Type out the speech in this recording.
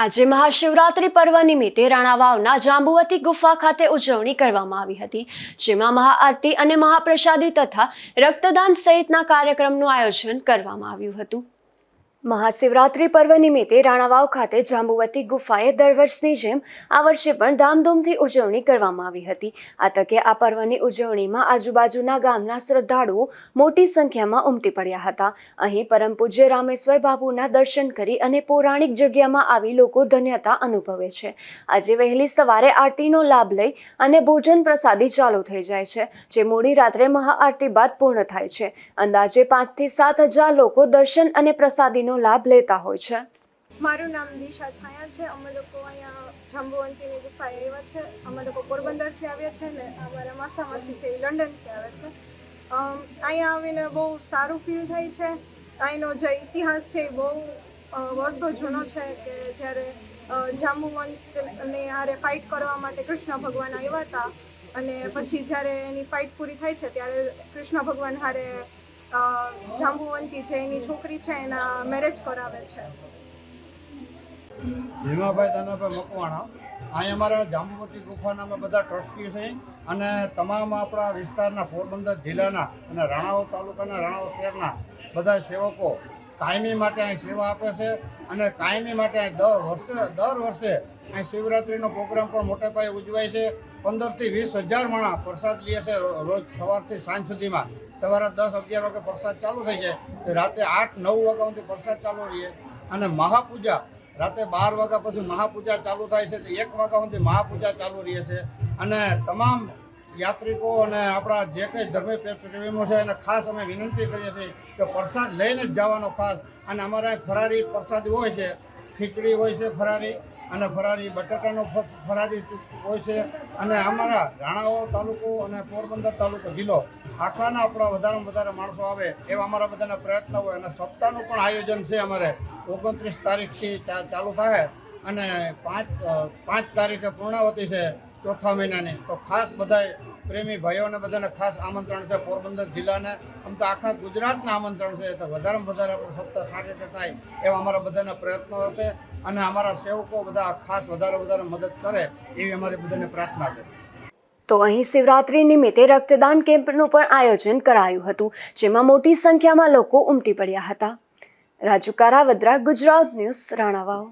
આજે મહાશિવરાત્રિ પર્વ નિમિત્તે રાણાવાવના જાંબુવતી ગુફા ખાતે ઉજવણી કરવામાં આવી હતી, જેમાં મહાઆરતી અને મહાપ્રસાદી તથા રક્તદાન સહિતના કાર્યક્રમનું આયોજન કરવામાં આવ્યું હતું. મહાશિવરાત્રિ પર્વ નિમિત્તે રાણાવાવ ખાતે જાંબુવતી ગુફાએ દર વર્ષની જેમ આ વર્ષે પણ ધામધૂમથી ઉજવણી કરવામાં આવી હતી. આ તકે આ પર્વની ઉજવણીમાં આજુબાજુના ગામના શ્રદ્ધાળુઓ મોટી સંખ્યામાં ઉમટી પડ્યા હતા. અહીં પરમ પૂજ્ય રામેશ્વર બાબુના દર્શન કરી અને પૌરાણિક જગ્યામાં આવી લોકો ધન્યતા અનુભવે છે. આજે વહેલી સવારે આરતીનો લાભ લઈ અને ભોજન પ્રસાદી ચાલુ થઈ જાય છે, જે મોડી રાત્રે મહાઆરતી બાદ પૂર્ણ થાય છે. અંદાજે પાંચથી સાત હજાર લોકો દર્શન અને પ્રસાદીનો લાભ લેતા હોય છે. મારું નામ દિશા છાયા છે. અમે લોકો અહીંયા જાંબુવંતીની ગુફાએ આવ્યા છે. અમે લોકો પોરબંદરથી આવ્યા છે ને અમારા માસા માસી છે એ લંડનથી આવે છે. અહીંયા આવીને બહુ સારું ફીલ થાય છે. અહીંનો જે ઇતિહાસ છે એ બહુ વર્ષો જૂનો છે કે જ્યારે જાંબુવંતને હારે ફાઇટ કરવા માટે કૃષ્ણ ભગવાન આવ્યા હતા અને પછી જ્યારે એની ફાઇટ પૂરી થાય છે ત્યારે કૃષ્ણ ભગવાન હારે જાંબુવંતી છે, એની છોકરી છે, એના મેરેજ કરાવે છે. ભીમાભાઈ દાનાભાઈ મકવાણા. અહીં અમારા જાંબુવતી ગુફાના બધા ટ્રસ્ટી છે અને તમામ આપણા વિસ્તારના પોરબંદર જિલ્લાના અને રાણાઓ તાલુકાના રાણાઓ શહેરના બધા સેવકો કાયમી માટે અહીં સેવા આપે છે અને કાયમી માટે દર વર્ષે દર વર્ષે અહીં શિવરાત્રિનો પ્રોગ્રામ પણ મોટે પાયે ઉજવાય છે. પંદરથી વીસ હજાર માણા પ્રસાદ લે છે રોજ સવારથી સાંજ સુધીમાં. સવારે દસ અગિયાર વાગે પ્રસાદ ચાલુ થઈ જાય. રાતે આઠ, નવ વાગ્યા સુધી પ્રસાદ ચાલુ રહીએ અને મહાપૂજા, રાતે બાર વાગ્યા પછી મહાપૂજા ચાલુ થાય છે એક વાગ્યા સુધી મહાપૂજા ચાલુ રહે છે. અને તમામ યાત્રિકો અને આપણા જે કંઈ ધર્મ પ્રેમીઓ છે એને ખાસ અમે વિનંતી કરીએ છીએ કે પ્રસાદ લઈને જ જવાનો ખાસ. અને અમારા ફરારી પ્રસાદી હોય છે, ખીચડી હોય છે ફરારી અને ફરારી બટાટાનો ફરારી હોય છે. અને અમારા રાણાઓ તાલુકો અને પોરબંદર તાલુકો જિલ્લો આખાના આપણા વધારેમાં વધારે માણસો આવે એવા અમારા બધાના પ્રયત્ન હોય અને સપ્તાહનું પણ આયોજન છે અમારે. ઓગણત્રીસ તારીખથી ચાલુ થાય અને પાંચ પાંચ તારીખે પૂર્ણાવતી છે ચોથા મહિનાની. તો ખાસ બધાય પ્રેમી ભાઈઓને બધાને ખાસ આમંત્રણ છે પોરબંદર જિલ્લાને. આમ તો આખા ગુજરાતના આમંત્રણ છે તો વધારેમાં વધારે આપણે સપ્તાહ સારી રીતે થાય એવા અમારા બધાના પ્રયત્નો હશે અને અમારા સેવકો બધા ખાસ વધારે વધારે મદદ કરે એવી અમારી બધાને પ્રાર્થના છે. તો અહીં શિવરાત્રી નિમિત્તે રક્તદાન કેમ્પનું પણ આયોજન કરાયું હતું, જેમાં મોટી સંખ્યામાં લોકો ઉમટી પડ્યા હતા. રાજુ કારાવદ્રા ગુજરાત ન્યૂઝ, રાણાવાવ.